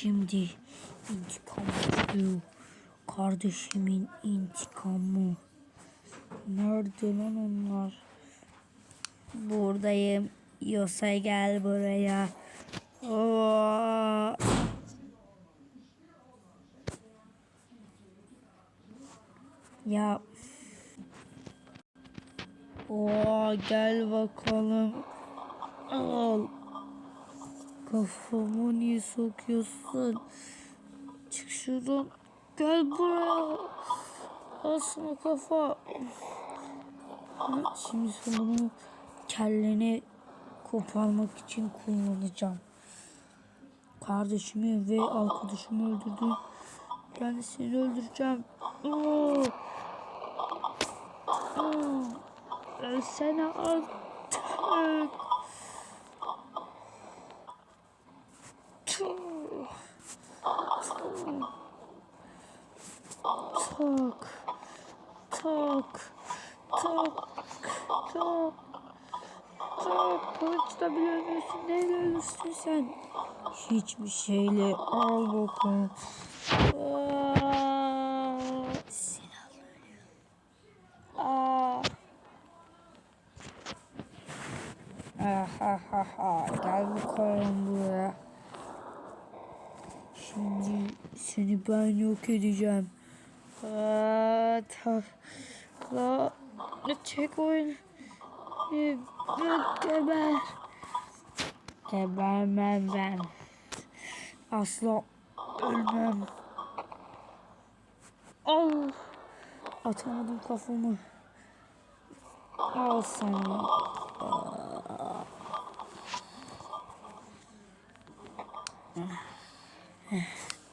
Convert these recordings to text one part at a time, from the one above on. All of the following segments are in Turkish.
Şimdi intikam çıkıyor. Kardeşimin intikamı. Nerede lan onlar? Buradayım. Yosa gel buraya. Oo. Ya. Oo, gel bakalım. Al. Kafamı niye sokuyorsun? Çık şuradan. Gel buraya. Al sana kafa. Şimdi bunu kelleni koparmak için kullanacağım. Kardeşimi ve arkadaşımı öldürdün. Ben seni öldüreceğim. Oo. Oo. Ölsene artık. Tak. Tak. Tak. Tak. Tak. Kılıçla bile ölmüyorsun. Neyle ölürsün sen? Hiçbir şeyle al bakalım. Aa, Silah ölüyor. Aa. Ahahaha. Gel bakalım buraya. Şimdi seni ben yok edeceğim. La, ne çek oyun. Ne geber. Gebermem ben. Asla ölmem. Al. Atamadım kafamı. Al sana.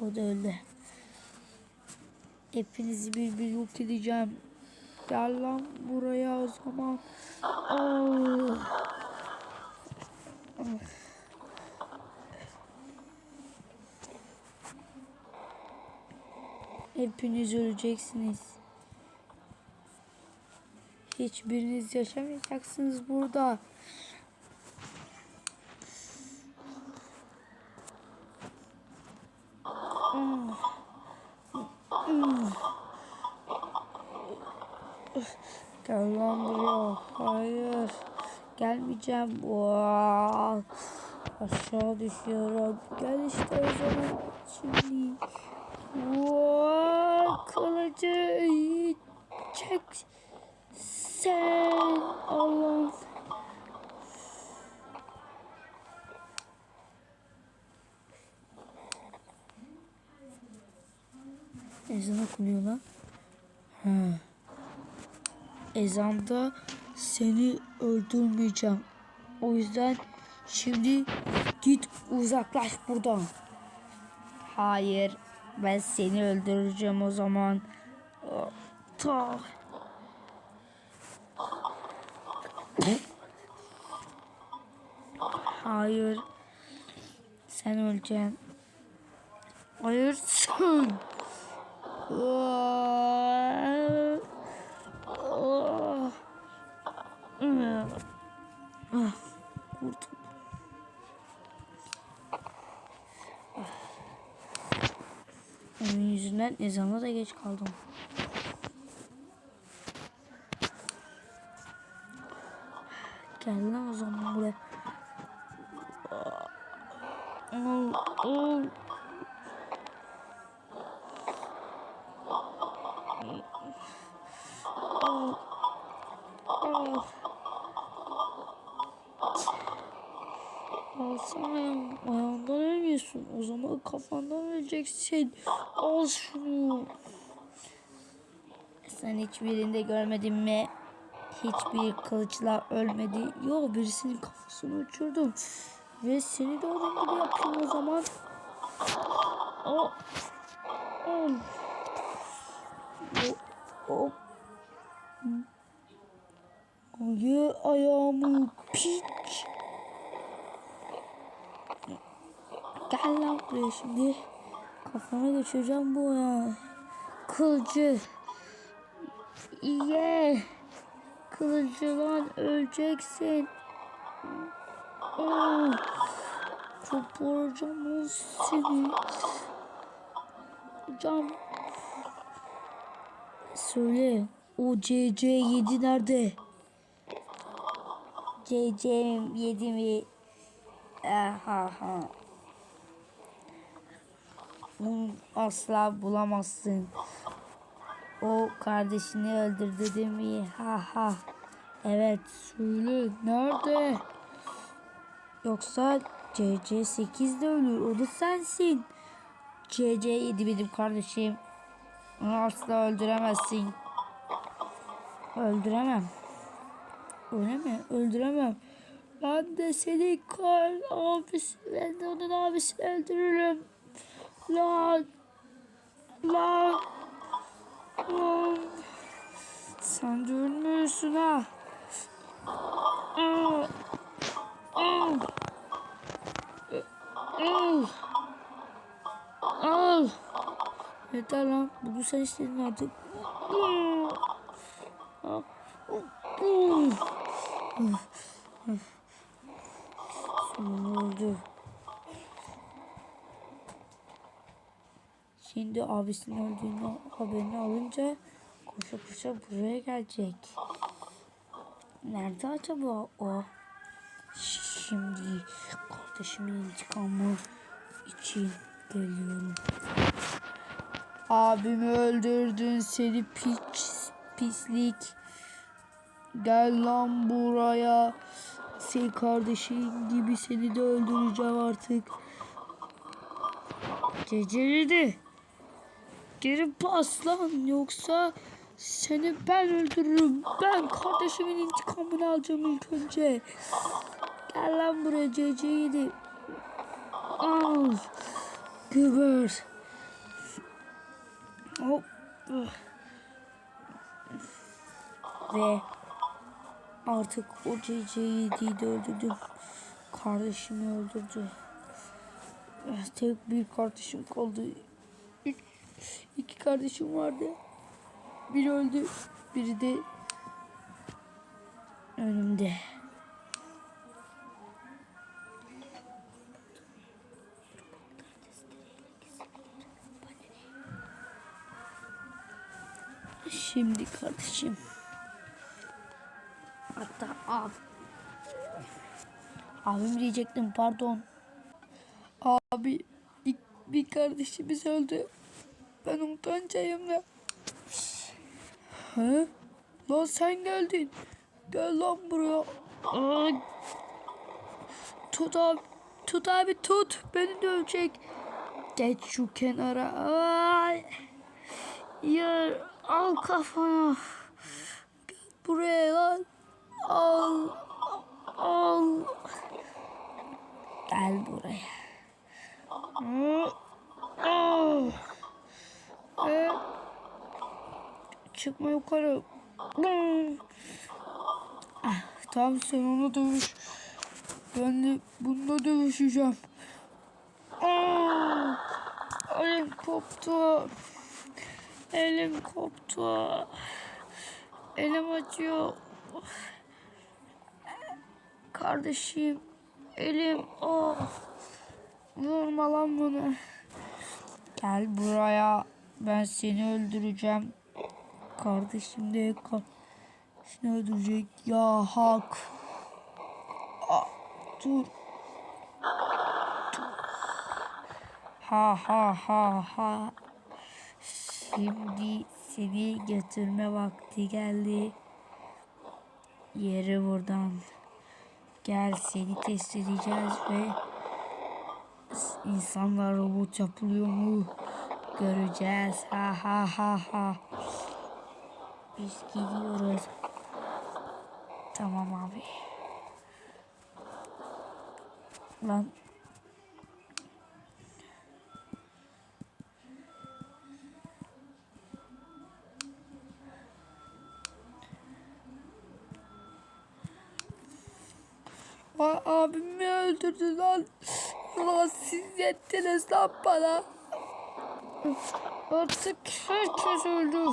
O da öldü. Hepinizi bir bir yok edeceğim. Gel lan buraya o zaman. Al. Hepiniz öleceksiniz. Hiçbiriniz yaşamayacaksınız burada. Buraya. Hayır. Gelmeyeceğim. Wow. Aşağı düşüyorum. Gel işte o zaman. Şimdi. Wow. Kılıcı çek. Sen Allah'ım. Ezan okunuyor lan. Ha. Ezanda seni öldürmeyeceğim. O yüzden şimdi git uzaklaş buradan. Hayır. Ben seni öldüreceğim o zaman. Ta. Hayır. Sen öleceksin. Hayır sen. Ah, kurtuldum. Onun yüzünden ezana da geç kaldım. Gel lan o zaman buraya. Al, al. Al. Al. Alsana ayağım. Ayağından zaman kafandan öleceksin. Al şunu. Sen hiçbirinde görmedin mi? Hiçbir kılıçla ölmedi. Yok birisinin kafasını uçurdum. Ve seni de onun gibi yapayım o zaman. O. O. O. Hayır ayağımı piç. Gel lan buraya şimdi. Kafana geçireceğim bu ya. Kılıcı. Ye. Kılıcı lan öleceksin. Oh. Koparacağım o seni. Hocam. Söyle. O CC7 nerede? CC7 mi? Aha Onu asla bulamazsın. O kardeşini öldürdü değil mi? Ha ha. Evet söyle nerede? Yoksa CC8 de ölür. O da sensin. CC7 benim kardeşim. Onu asla öldüremezsin. Öldüremem. Öyle mi? Öldüremem. Ben de seni kar abisi, ben de onun abisini öldürürüm. Lan. Lan. Lan. Sen de ölmüyorsun ha. Aa. Aa. Aa. Al. Yeter lan. Bunu sen istedin artık. Sonunda oldu. Şimdi abisinin öldüğünü haberini alınca koşa koşa buraya gelecek. Nerede acaba o? Şimdi kardeşimin intikamı için geliyorum. Abimi öldürdün seni piç pislik. Gel lan buraya. Sen kardeşin gibi seni de öldüreceğim artık. Geceleri Geri bas lan yoksa seni ben öldürürüm. Ben kardeşimin intikamını alacağım ilk önce. Gel lan buraya CC7. Al. Geber. Hop. Ve artık o CC7'yi de öldürdüm. Kardeşimi öldürdü. Tek bir kardeşim kaldı. İki kardeşim vardı. Biri öldü. Biri de önümde. Şimdi kardeşim. Hatta ab. Abim diyecektim pardon. Abi bir kardeşimiz öldü. Ben utanacağım da. Ha? Lan sen geldin. Gel lan buraya. Aa. Tut abi. Tut abi tut. Beni dövecek. Geç şu kenara. Ay. Yer al kafana. Gel buraya lan. Al. Al. Gel buraya. Al. Ee, çıkma yukarı. Ah, tamam sen ona dövüş. Ben de bununla dövüşeceğim. Aa, elim koptu. Elim koptu. Elim acıyor. Kardeşim. Elim. Oh. Vurma lan bunu. Gel buraya. Ben seni öldüreceğim. Kardeşim de kardeşini öldürecek. Ya hak. Aa, dur. dur. Ha ha ha ha. Şimdi seni götürme vakti geldi. Yeri buradan. Gel seni test edeceğiz ve insanlar robot yapılıyor mu? Göreceğiz. Ha ha ha ha. Biz gidiyoruz. Tamam abi. Lan. Aa, abimi öldürdü lan. Lan siz yettiniz lan bana. Artık herkes öldü.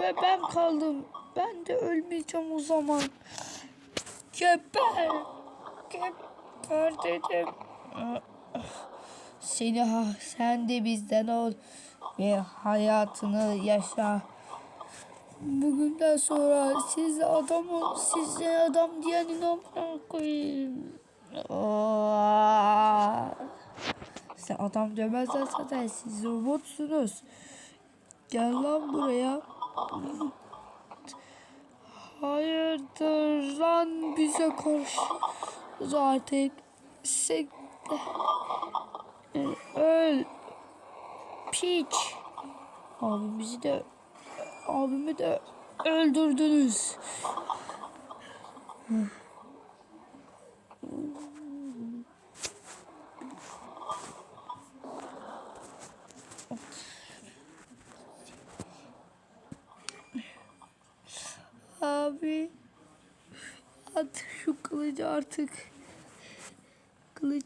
Ve ben kaldım. Ben de ölmeyeceğim o zaman. Geber. Geber dedim. Seni ha, sen de bizden ol ve hayatını yaşa. Bugünden sonra siz adam size adam diyen inanmına koyayım. Aa! Sen adam demezsen zaten siz robotsunuz. Gel lan buraya. Hayırdır lan bize karşı zaten sen öl piç abimizi de abimi de öldürdünüz. Abi at şu kılıcı artık. Kılıç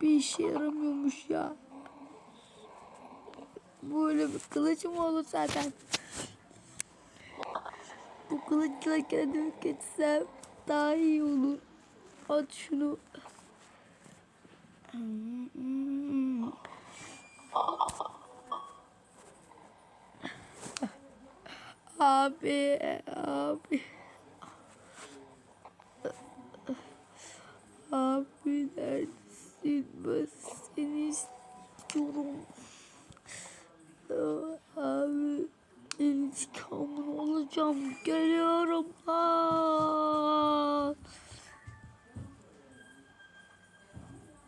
bir işe yaramıyormuş ya. Böyle bir kılıç mı olur zaten? Bu kılıçla kendimi kessem daha iyi olur. At şunu. Abi, abi. Abi neredesin? Ben seni istiyorum. Abi intikamını olacağım. Geliyorum. Aa.